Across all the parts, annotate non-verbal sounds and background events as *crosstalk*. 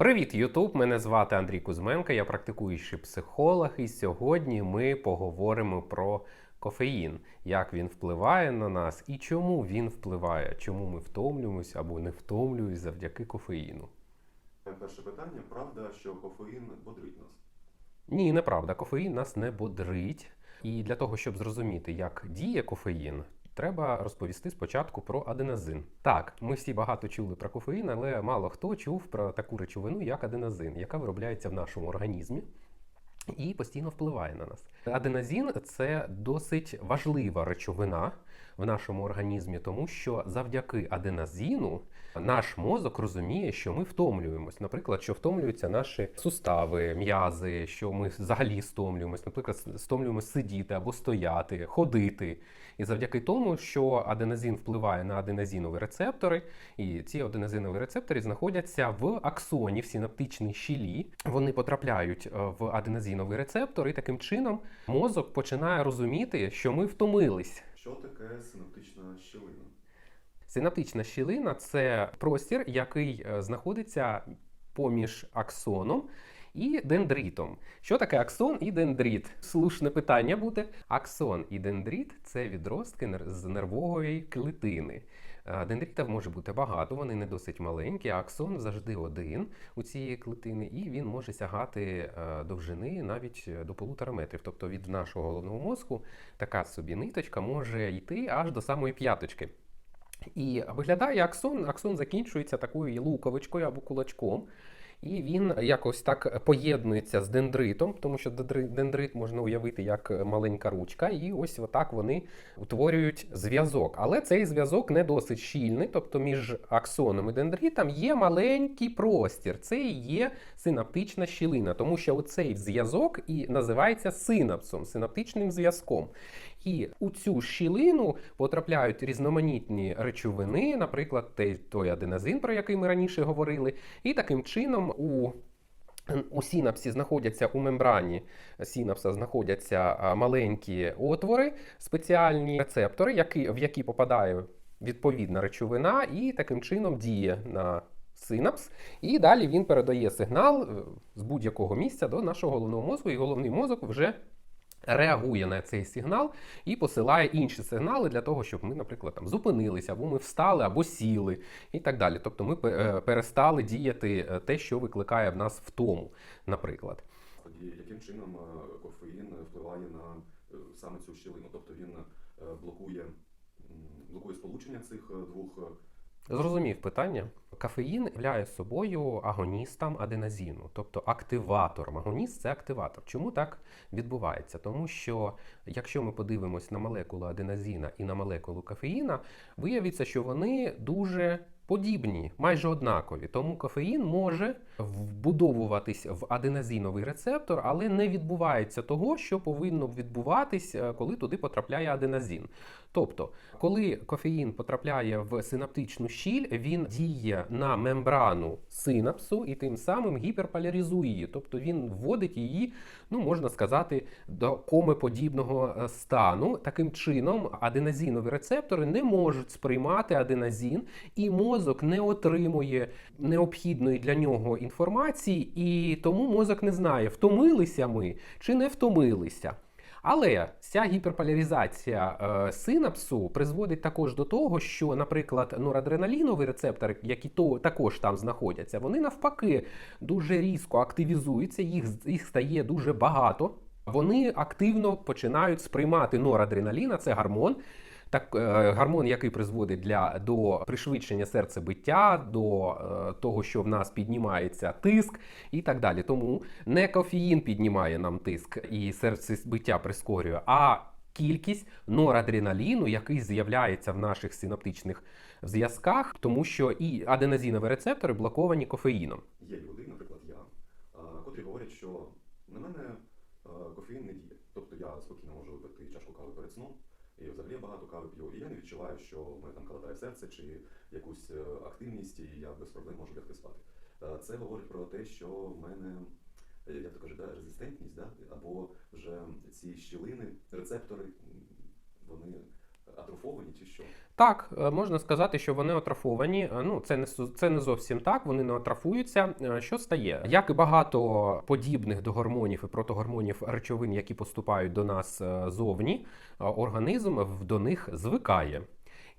Привіт, Ютуб! Мене звати Андрій Кузьменко, я практикуючий психолог, і сьогодні ми поговоримо про кофеїн, як він впливає на нас і чому він впливає, чому ми втомлюємось або не втомлюємось завдяки кофеїну. Перше питання: правда, що кофеїн бодрить нас? Ні, неправда, кофеїн нас не бодрить. І для того, щоб зрозуміти, як діє кофеїн, треба розповісти спочатку про аденозин. Так, ми всі багато чули про кофеїн, але мало хто чув про таку речовину, як аденозин, яка виробляється в нашому організмі. І постійно впливає на нас. Аденазін це досить важлива речовина в нашому організмі, тому що завдяки аденозину наш мозок розуміє, що ми втомлюємось. Наприклад, що втомлюються наші сустави, м'язи, що ми взагалі стомлюємось, наприклад, стомлюємось сидіти або стояти, ходити. І завдяки тому, що аденозин впливає на аденозинові рецептори, і ці аденозинові рецептори знаходяться в аксоні, в синаптичній щілі. Вони потрапляють е, в аденозиновий рецептор, і таким чином мозок починає розуміти, що ми втомились. Що таке синаптична щілина? Синаптична щілина це простір, який е, знаходиться поміж аксоном і дендритом. Що таке аксон і дендрит? Слушне питання буде. Аксон і дендрит це відростки з нервової клітини. Е, Дендритів може бути багато, вони не досить маленькі, а аксон завжди один у цієї клітини, і він може сягати е, довжини навіть е, до полутора метрів. Тобто від нашого головного мозку така собі ниточка може йти аж до самої п'яточки. І виглядає аксон. Аксон закінчується такою луковичкою або кулачком. І він якось так поєднується з дендритом, тому що дендрит можна уявити як маленька ручка, і ось отак вони утворюють зв'язок. Але цей зв'язок не досить щільний, тобто між аксоном і дендритом є маленький простір. Це і є синаптична щілина, тому що оцей зв'язок і називається синапсом, синаптичним зв'язком. І у цю щілину потрапляють різноманітні речовини, наприклад, той, аденозин, про який ми раніше говорили, і таким чином у у синапсі знаходяться у мембрані синапса знаходяться маленькі отвори, спеціальні рецептори, які, в які попадає відповідна речовина, і таким чином діє на синапс. І далі він передає сигнал е, з будь-якого місця до нашого головного мозку, і головний мозок вже реагує на цей сигнал і посилає інші сигнали для того, щоб ми, наприклад, там зупинилися, або ми встали, або сіли, і так далі. Тобто ми е, перестали діяти е, те, що викликає в нас втому, наприклад. Тоді яким чином е, кофеїн впливає на саме цю щілину? Тобто він блокує, блокує сполучення цих двох. Зрозумів питання. Кафеїн являє собою агоністом аденазіну, тобто активатором. Агоніст це активатор. Чому так відбувається? Тому що якщо ми подивимось на молекулу аденазіна і на молекулу кафеїна, виявиться, що вони дуже подібні, майже однакові. Тому кафеїн може вбудовуватись в аденозиновий рецептор, але не відбувається того, що повинно відбуватись, е, коли туди потрапляє аденозин. Тобто, коли кофеїн потрапляє в синаптичну щіль, він діє на мембрану синапсу і тим самим гіперполяризує її. Тобто він вводить її, ну можна сказати, до комеподібного е, стану. Таким чином, аденозинові рецептори не можуть сприймати аденозин, і мозок не отримує необхідної для нього інформації, і тому мозок не знає, втомилися ми чи не втомилися. Але ця гіперполяризація е, синапсу призводить також до того, що, наприклад, норадреналінові рецептори, які то також там знаходяться, вони навпаки дуже різко активізуються, їх, їх стає дуже багато. Вони активно починають сприймати норадреналін, а це гормон. Так, е, гормон, який призводить для, до пришвидшення серцебиття, до е, того, що в нас піднімається тиск і так далі. Тому не кофеїн піднімає нам тиск і серцебиття прискорює, а кількість норадреналіну, який з'являється в наших синаптичних зв'язках, тому що і аденозинові рецептори блоковані кофеїном. Є люди, наприклад, я, котрі говорять, що на мене кофеїн не діє. Тобто я спокійно можу випити чашку кави перед сном, і взагалі я багато кави п'ю, і я не відчуваю, що в мене там калатає серце чи якусь е, активність, і я без проблем можу лягти спати. Е, Це говорить про те, що в мене, е, як то кажуть, да, резистентність, да? або вже ці щілини, рецептори, вони атрофовані чи що? Так, е, можна сказати, що вони атрофовані. Е, Ну, це не це не зовсім так. Вони не атрофуються. Е, Що стає? Як і багато подібних до гормонів і протогормонів речовин, які поступають до нас зовні, організм до них звикає.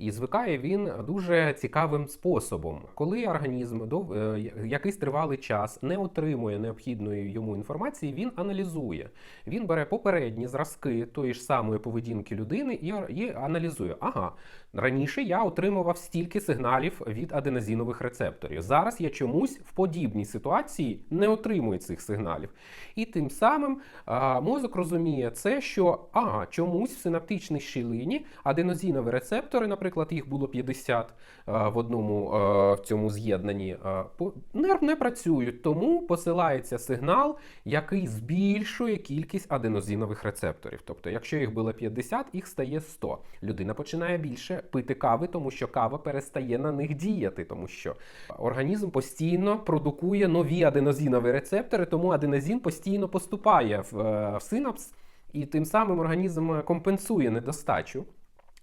І звикає він дуже цікавим способом, коли організм дов- е, якийсь тривалий час не отримує необхідної йому інформації, він аналізує. Він бере попередні зразки тої ж самої поведінки людини і, аналізує. Ага, раніше я отримував стільки сигналів від аденозінових рецепторів. Зараз я чомусь в подібній ситуації не отримую цих сигналів. І тим самим а, мозок розуміє це, що ага, чомусь в синаптичній щілині аденозінові рецептори, наприклад, їх було 50 а, в одному а, в цьому з'єднанні, а, по- не, не працюють. Тому посилається сигнал, який збільшує кількість аденозінових рецепторів. Тобто, якщо їх було 50, їх стає 100. Людина починає більше пити кави, тому що кава перестає на них діяти, тому що організм постійно продукує нові аденозінові рецептори, тому аденозін постійно поступає в, е, в синапс, і тим самим організм компенсує недостачу.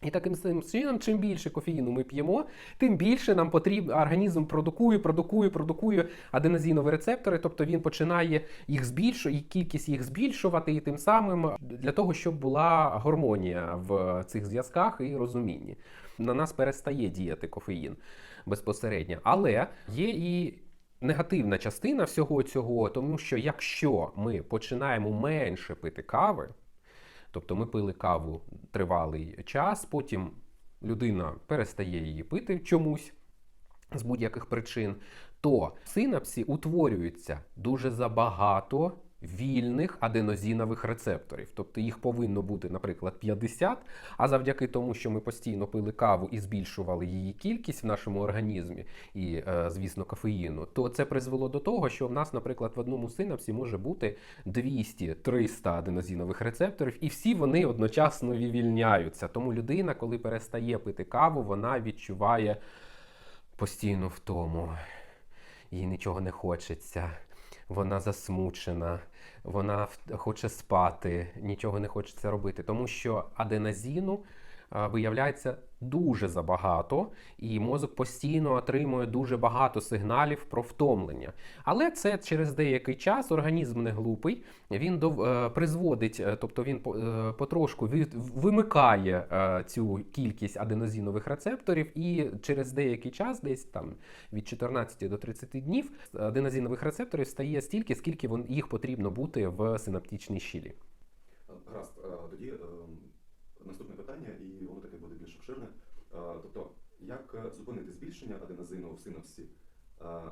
І таким чином, чим більше кофеїну ми п'ємо, тим більше нам потрібно організм продукує, продукує, продукує аденозінові рецептори, тобто він починає їх збільшувати, кількість їх збільшувати, і тим самим для того, щоб була гармонія в цих зв'язках і розумінні. На нас перестає діяти кофеїн безпосередньо. Але є і негативна частина всього цього, тому що якщо ми починаємо менше пити кави, Тобто ми пили каву тривалий час, потім людина перестає її пити чомусь з будь-яких причин, то в синапсі утворюється дуже забагато вільних аденозінових рецепторів. Тобто їх повинно бути, наприклад, 50, а завдяки тому, що ми постійно пили каву і збільшували її кількість в нашому організмі, і, е, звісно, кофеїну, то це призвело до того, що в нас, наприклад, в одному синапсі може бути 200-300 аденозінових рецепторів, і всі вони одночасно вивільняються. Тому людина, коли перестає пити каву, вона відчуває постійну втому. Їй нічого не хочеться, вона засмучена, вона хоче спати, нічого не хочеться робити, тому що аденозіну а, виявляється дуже забагато, і мозок постійно отримує дуже багато сигналів про втомлення. Але це через деякий час організм не глупий, він е, призводить, е, тобто він по- е, потрошку вимикає е, цю кількість аденозінових рецепторів, і через деякий час, десь там від 14 до 30 днів, аденозінових рецепторів стає стільки, скільки їх потрібно бути в синаптичній щілі. Е, Гаразд, е, тоді е, наступне питання, і воно таке буде більш обширне. Е, Тобто, як е, зупинити збільшення аденозину в синапсі? Е,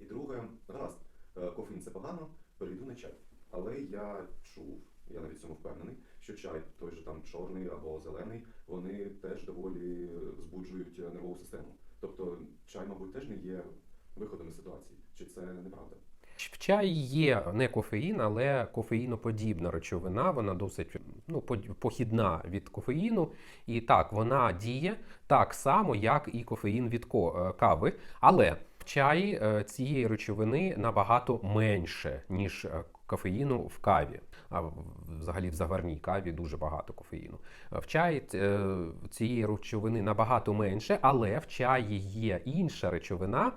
І друге, гаразд, е, кофеїн це погано, перейду на чай. Але я чув, я навіть цьому впевнений, що чай, той же там чорний або зелений, вони теж доволі збуджують е, нервову систему. Тобто, чай, мабуть, теж не є виходом із ситуації. Чи це неправда? В чаї є не кофеїн, але кофеїноподібна речовина. Вона досить ну, похідна від кофеїну. І так, вона діє так само, як і кофеїн від е, кави. Але в чаї е, цієї речовини набагато менше, ніж е, кофеїну в каві. А взагалі в заварній каві дуже багато кофеїну. В чаї цієї речовини набагато менше, але в чаї є інша речовина,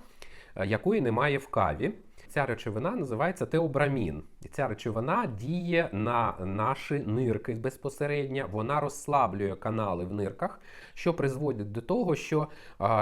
якої немає в каві. Ця речовина називається теобрамін. І ця речовина діє на наші нирки безпосередньо. Вона розслаблює канали в нирках, що призводить до того, що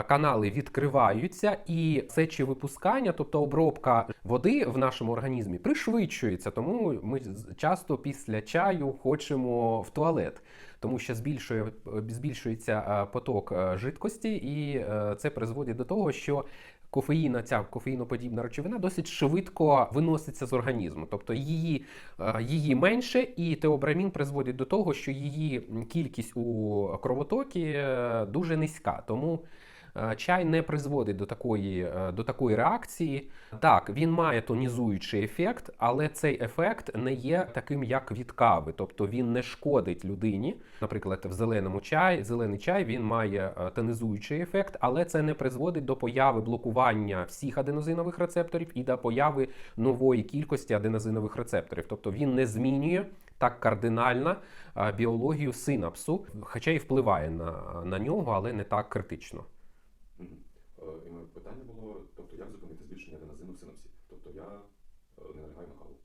канали відкриваються, і сечовипускання, тобто обробка води в нашому організмі, пришвидшується. Тому ми часто після чаю хочемо в туалет. Тому що збільшує, збільшується поток жидкості, і е, це призводить до того, що кофеїна, ця кофеїноподібна речовина досить швидко виноситься з організму. Тобто її, е, її менше, і теобрамін призводить до того, що її кількість у кровотокі е, дуже низька. Тому чай не призводить до такої, е, до такої реакції. Так, він має тонізуючий ефект, але цей ефект не є таким, як від кави, тобто він не шкодить людині. Наприклад, в зеленому чай, зелений чай він має е, тонізуючий ефект, але це не призводить до появи блокування всіх аденозинових рецепторів і до появи нової кількості аденозинових рецепторів. Тобто він не змінює так кардинально е, біологію синапсу, хоча й впливає на, на нього, але не так критично. Мгм. Е, І моє питання було, тобто як зупинити збільшення аденозину в синапсі? Тобто я е, не налягаю на каву.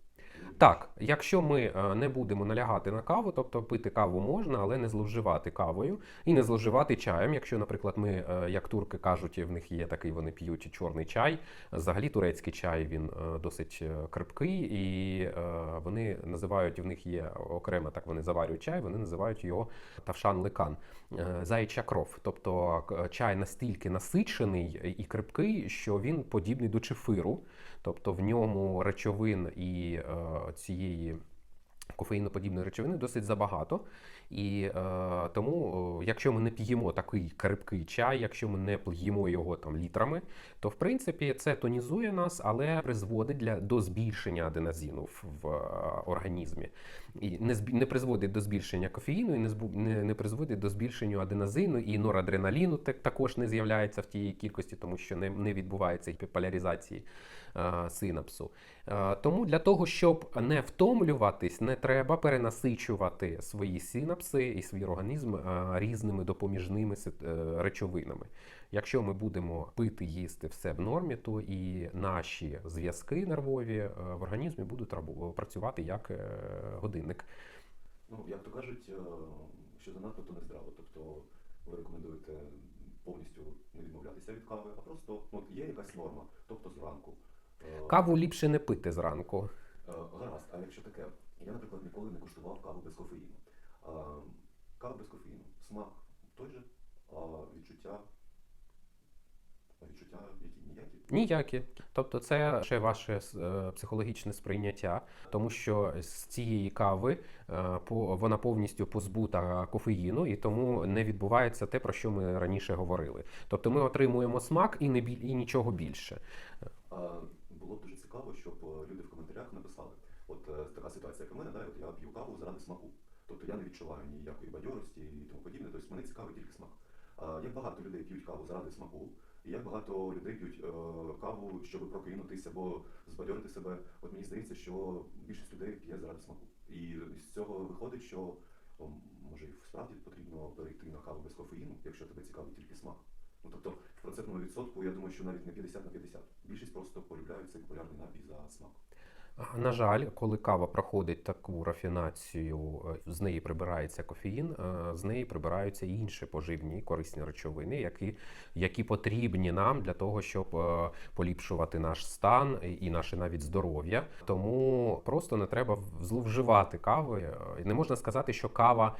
Так, якщо ми е, не будемо налягати на каву, тобто пити каву можна, але не зловживати кавою і не зловживати чаєм. Якщо, наприклад, ми, е, як турки кажуть, в них є такий, вони п'ють чорний чай. Взагалі турецький чай він е, досить крепкий, і вони називають в них є окремо так. Вони заварюють чай, вони називають його тавшан лекан, е, заяча кров. Тобто чай настільки насичений і крепкий, що він подібний до чефиру. Тобто в ньому речовин і е, цієї кофеїноподібної речовини досить забагато. І е, тому, е, якщо ми не п'ємо такий крепкий чай, якщо ми не п'ємо його там літрами, то в принципі це тонізує нас, але призводить для до збільшення аденозину в, в е, організмі. І не не призводить до збільшення кофеїну, і не, не, не призводить до збільшення аденозину, і норадреналіну так- також не з'являється в тієї кількості, тому що не, не відбувається гіперполяризації е, синапсу. Е, Тому для того, щоб не втомлюватись, не треба перенасичувати свої синапси і свій організм е, різними допоміжними е, речовинами. Якщо ми будемо пити, їсти все в нормі, то і наші зв'язки нервові е, в організмі будуть працювати як е, годинник. Ну, як то кажуть, е, що занадто, то не здраво. Тобто ви рекомендуєте повністю не відмовлятися від кави, а просто ну, є якась норма, тобто зранку. Е, Каву ліпше не пити зранку. Е, Гаразд, а якщо таке, я, наприклад, ніколи не куштував каву без кофеїну. Кава без кофеїну, смак той же, а відчуття, відчуття які ніякі. Ніякі. Тобто, це ще ваше е, психологічне сприйняття, тому що з цієї кави е, по- вона повністю позбута кофеїну, і тому не відбувається те, про що ми раніше говорили. Тобто ми отримуємо смак і не біль- і нічого більше. А, було б дуже цікаво, щоб е, люди в коментарях написали. От е, така ситуація, як у мене, да, от я п'ю каву заради смаку. Тобто я не відчуваю ніякої бадьорості і тому подібне. Тобто мене цікавий тільки смак. А, як багато людей п'ють каву заради смаку, і як багато людей п'ють е, каву, щоб прокинутися або збадьорити себе. От мені здається, що більшість людей п'є заради смаку. І з цього виходить, що може і справді потрібно перейти на каву без кофеїну, якщо тебе цікавить тільки смак. Ну тобто в процентному відсотку я думаю, що навіть не 50 на 50. Більшість просто полюбляють цей популярний напій за смак. На жаль, коли кава проходить таку рафінацію, е, з неї прибирається кофеїн, е, з неї прибираються інші поживні корисні речовини, які, які потрібні нам для того, щоб е, поліпшувати наш стан і- наше навіть здоров'я. Тому просто не треба зловживати кави. Не можна сказати, що кава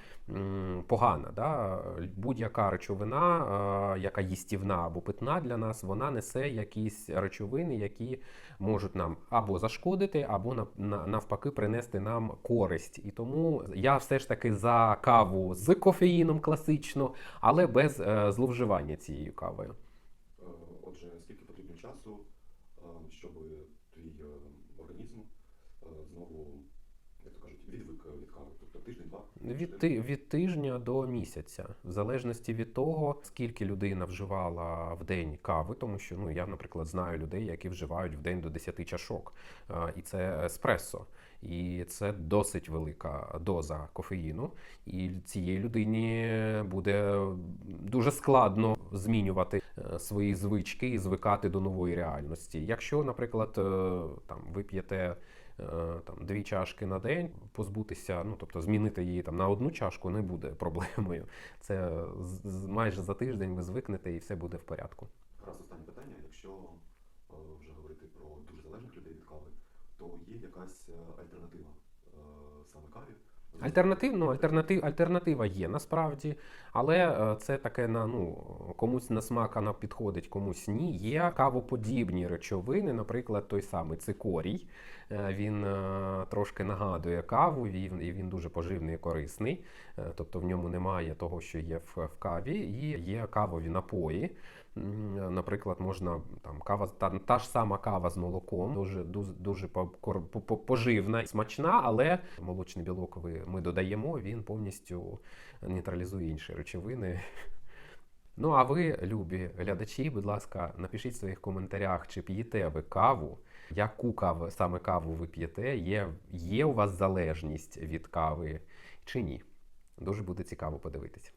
погана. Да? Будь-яка речовина, яка їстівна або питна для нас, вона несе якісь речовини, які можуть нам або зашкодити, або на- на- навпаки принести нам користь. І тому я все ж таки за каву з кофеїном класично, але без е, зловживання цією кавою. Е, Отже, скільки потрібно часу, е, щоб твій е, організм е, знову, як то кажуть, відвик від кави? Тобто тиждень-два? Від, від тижня до місяця, в залежності від того, скільки людина вживала в день кави, тому що ну я, наприклад, знаю людей, які вживають в день до 10 чашок, і це еспресо. І це досить велика доза кофеїну. І цій людині буде дуже складно змінювати е, свої звички і звикати до нової реальності. Якщо, наприклад, е, там ви п'єте там дві чашки на день, позбутися, ну тобто змінити її там на одну чашку не буде *laughs* проблемою. Це з- майже за тиждень ви звикнете і все буде в порядку. Раз останнє питання. Якщо е, вже говорити про дуже залежних людей від кави, то є якась е, альтернатива е, саме каві? Альтернативно, альтернатив, альтернатива є насправді, але е, це таке на ну комусь на смак вона підходить, комусь ні. Є кавоподібні речовини, наприклад, той самий цикорій. Е, Він е, трошки нагадує каву, і він дуже поживний і корисний. Тобто в ньому немає того, що є в, каві, і є кавові напої. Наприклад, можна там кава та, та ж сама кава з молоком, дуже дуже, дуже поживна, і смачна, але молочний білок ви, ми додаємо, він повністю нейтралізує інші речовини. *laughs* Ну а ви, любі глядачі, будь ласка, напишіть в своїх коментарях, чи п'єте ви каву, яку каву саме каву ви п'єте, є, є у вас залежність від кави чи ні. Дуже буде цікаво подивитися.